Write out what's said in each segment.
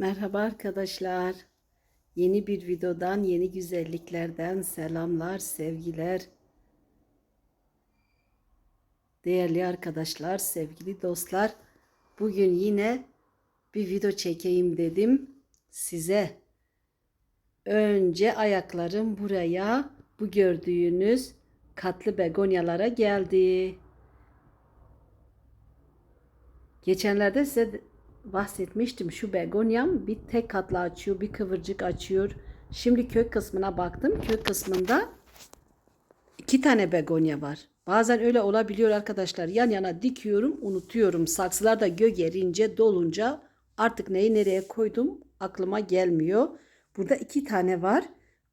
Merhaba arkadaşlar. Yeni bir videodan, yeni güzelliklerden selamlar, sevgiler. Değerli arkadaşlar, sevgili dostlar, bugün yine bir video çekeyim dedim size. Önce ayaklarım buraya, bu gördüğünüz katlı begonyalara geldi. Geçenlerde size bahsetmiştim. Şu begonyam bir tek katlı açıyor, bir kıvırcık açıyor. Şimdi kök kısmına baktım. Kök kısmında iki tane begonya var. Bazen öyle olabiliyor arkadaşlar. Yan yana dikiyorum, unutuyorum. Saksılar da gök erince, dolunca artık neyi nereye koydum aklıma gelmiyor. Burada iki tane var.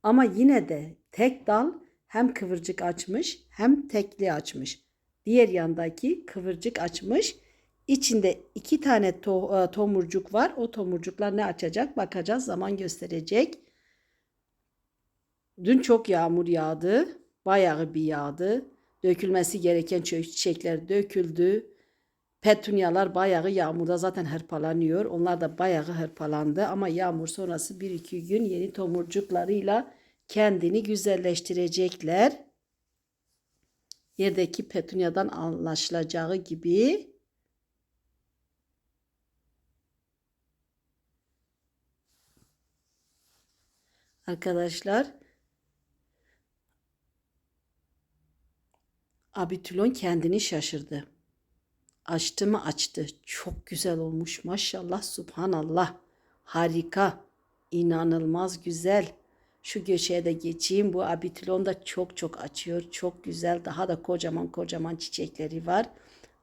Ama yine de tek dal hem kıvırcık açmış hem tekli açmış. Diğer yandaki kıvırcık açmış. İçinde iki tane to- e, tomurcuk var. O tomurcuklar ne açacak bakacağız. Zaman gösterecek. Dün çok yağmur yağdı. Bayağı bir yağdı. Dökülmesi gereken çiçekler döküldü. Petunyalar bayağı yağmurda zaten hırpalanıyor. Onlar da bayağı hırpalandı ama yağmur sonrası bir iki gün yeni tomurcuklarıyla kendini güzelleştirecekler. Yerdeki petunyadan anlaşılacağı gibi Arkadaşlar Abitülon kendini şaşırdı. Açtı mı açtı. Çok güzel olmuş maşallah subhanallah. Harika. İnanılmaz güzel. Şu köşeye de geçeyim. Bu abitülon da çok çok açıyor. Çok güzel. Daha da kocaman kocaman çiçekleri var.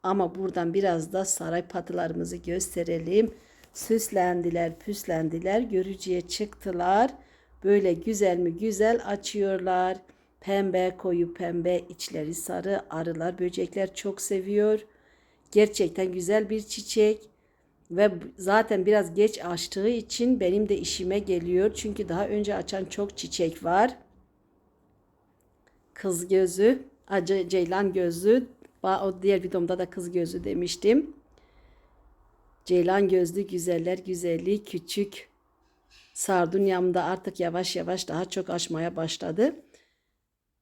Ama buradan biraz da saray patılarımızı gösterelim. Süslendiler, püslendiler. Görücüye çıktılar. Böyle güzel mi güzel açıyorlar. Pembe, koyu pembe, içleri sarı. Arılar, böcekler çok seviyor. Gerçekten güzel bir çiçek. Ve zaten biraz geç açtığı için benim de işime geliyor. Çünkü daha önce açan çok çiçek var. Kız gözü, acı ceylan gözü. O diğer videomda da kız gözü demiştim. Ceylan gözlü güzeller güzelliği küçük. Sardunyamda artık yavaş yavaş daha çok açmaya başladı.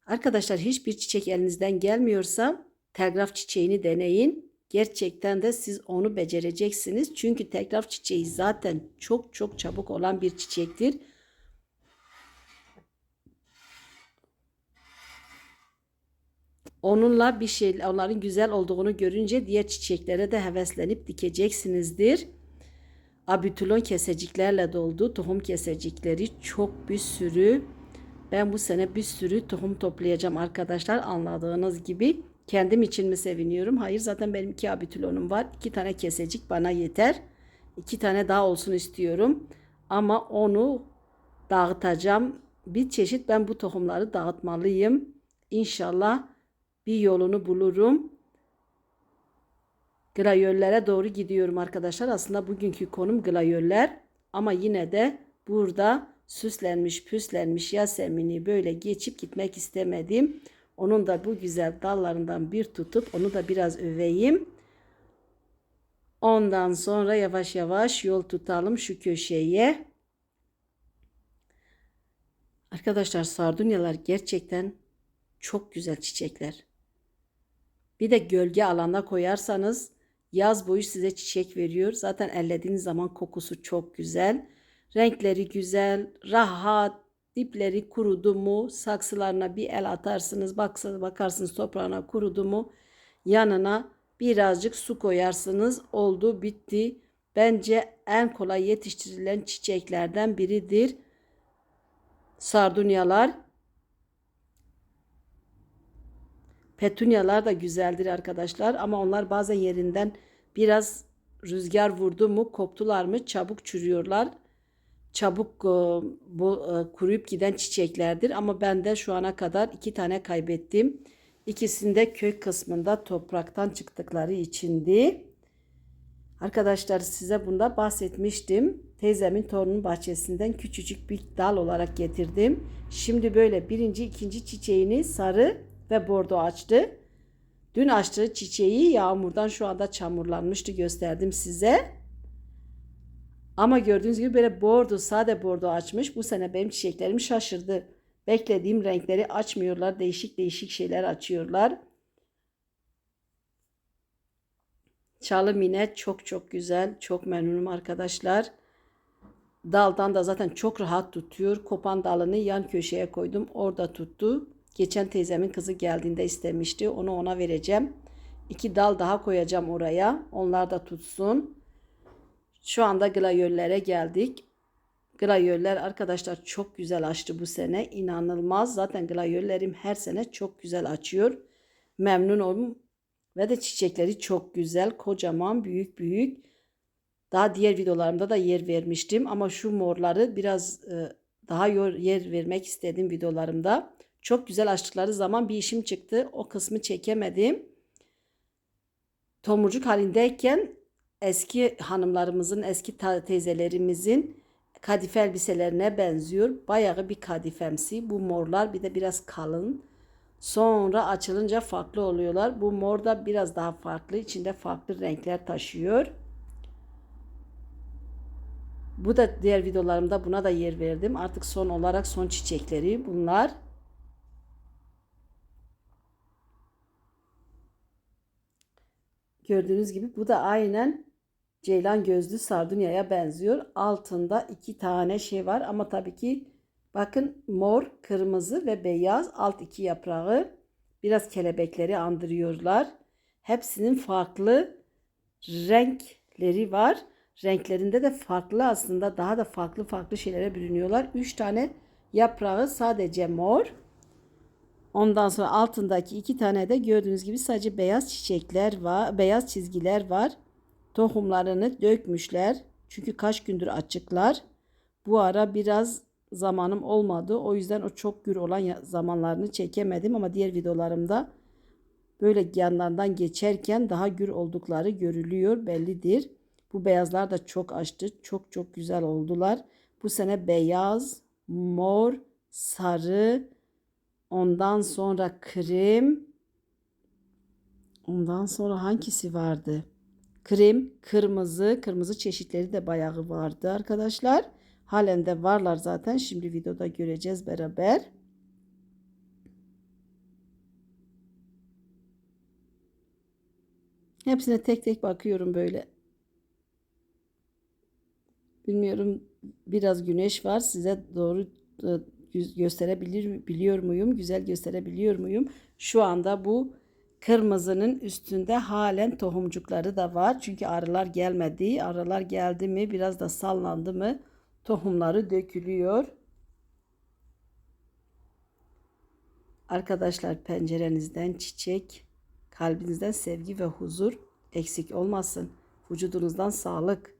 Arkadaşlar hiçbir çiçek elinizden gelmiyorsa telgraf çiçeğini deneyin. Gerçekten de siz onu becereceksiniz. Çünkü telgraf çiçeği zaten çok çok çabuk olan bir çiçektir. Onunla bir şey, onların güzel olduğunu görünce diğer çiçeklere de heveslenip dikeceksinizdir. Abitülon keseciklerle doldu. Tohum kesecikleri çok bir sürü. Ben bu sene bir sürü tohum toplayacağım arkadaşlar. Anladığınız gibi. Kendim için mi seviniyorum? Hayır zaten benim iki abitülonum var. İki tane kesecik bana yeter. İki tane daha olsun istiyorum. Ama onu dağıtacağım. Bir çeşit ben bu tohumları dağıtmalıyım. İnşallah bir yolunu bulurum. Glayollere doğru gidiyorum arkadaşlar. Aslında bugünkü konum glayoller. Ama yine de burada süslenmiş püslenmiş yasemini böyle geçip gitmek istemedim. Onun da bu güzel dallarından bir tutup onu da biraz öveyim. Ondan sonra yavaş yavaş yol tutalım şu köşeye. Arkadaşlar sardunyalar gerçekten çok güzel çiçekler. Bir de gölge alana koyarsanız yaz boyu size çiçek veriyor. Zaten ellediğiniz zaman kokusu çok güzel. Renkleri güzel, rahat, dipleri kurudu mu saksılarına bir el atarsınız. Baksanız bakarsınız toprağına kurudu mu yanına birazcık su koyarsınız. Oldu bitti. Bence en kolay yetiştirilen çiçeklerden biridir. Sardunyalar. Petunyalar da güzeldir arkadaşlar ama onlar bazen yerinden biraz rüzgar vurdu mu koptular mı çabuk çürüyorlar. Çabuk bu kuruyup giden çiçeklerdir ama ben de şu ana kadar iki tane kaybettim. İkisinde kök kısmında topraktan çıktıkları içindi. Arkadaşlar size bunda bahsetmiştim. Teyzemin torunun bahçesinden küçücük bir dal olarak getirdim. Şimdi böyle birinci ikinci çiçeğini sarı ve bordo açtı. Dün açtığı çiçeği yağmurdan şu anda çamurlanmıştı gösterdim size. Ama gördüğünüz gibi böyle bordo, sade bordo açmış. Bu sene benim çiçeklerim şaşırdı. Beklediğim renkleri açmıyorlar. Değişik değişik şeyler açıyorlar. Çalı mine çok çok güzel. Çok memnunum arkadaşlar. Daldan da zaten çok rahat tutuyor. Kopan dalını yan köşeye koydum. Orada tuttu. Geçen teyzemin kızı geldiğinde istemişti. Onu ona vereceğim. İki dal daha koyacağım oraya. Onlar da tutsun. Şu anda glayollere geldik. Glayoller arkadaşlar çok güzel açtı bu sene. İnanılmaz. Zaten glayollerim her sene çok güzel açıyor. Memnun oldum. Ve de çiçekleri çok güzel. Kocaman, büyük büyük. Daha diğer videolarımda da yer vermiştim. Ama şu morları biraz e, daha yer vermek istedim videolarımda. Çok güzel açtıkları zaman bir işim çıktı. O kısmı çekemedim. Tomurcuk halindeyken eski hanımlarımızın, eski teyzelerimizin kadife elbiselerine benziyor. Bayağı bir kadifemsi. Bu morlar bir de biraz kalın. Sonra açılınca farklı oluyorlar. Bu mor da biraz daha farklı. İçinde farklı renkler taşıyor. Bu da diğer videolarımda buna da yer verdim. Artık son olarak son çiçekleri bunlar. Gördüğünüz gibi bu da aynen ceylan gözlü sardunyaya benziyor. Altında iki tane şey var ama tabii ki bakın mor, kırmızı ve beyaz alt iki yaprağı biraz kelebekleri andırıyorlar. Hepsinin farklı renkleri var. Renklerinde de farklı aslında daha da farklı farklı şeylere bürünüyorlar. Üç tane yaprağı sadece mor. Ondan sonra altındaki iki tane de gördüğünüz gibi sadece beyaz çiçekler var, beyaz çizgiler var. Tohumlarını dökmüşler. Çünkü kaç gündür açıklar. Bu ara biraz zamanım olmadı. O yüzden o çok gür olan zamanlarını çekemedim ama diğer videolarımda böyle yanlardan geçerken daha gür oldukları görülüyor, bellidir. Bu beyazlar da çok açtı. Çok çok güzel oldular. Bu sene beyaz, mor, sarı, ondan sonra krem, ondan sonra hangisi vardı? Krem, kırmızı, kırmızı çeşitleri de bayağı vardı arkadaşlar. Halen de varlar zaten. Şimdi videoda göreceğiz beraber. Hepsine tek tek bakıyorum böyle. Bilmiyorum biraz güneş var. Size doğru gösterebilir biliyor muyum? Güzel gösterebiliyor muyum? Şu anda bu kırmızının üstünde halen tohumcukları da var. Çünkü arılar gelmedi. Arılar geldi mi biraz da sallandı mı tohumları dökülüyor. Arkadaşlar pencerenizden çiçek, kalbinizden sevgi ve huzur eksik olmasın. Vücudunuzdan sağlık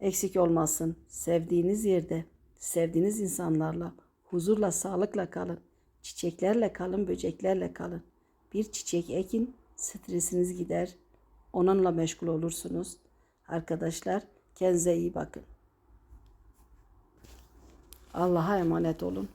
eksik olmasın. Sevdiğiniz yerde, sevdiğiniz insanlarla, huzurla, sağlıkla kalın. Çiçeklerle kalın, böceklerle kalın. Bir çiçek ekin, stresiniz gider. Onunla meşgul olursunuz. Arkadaşlar kendinize iyi bakın. Allah'a emanet olun.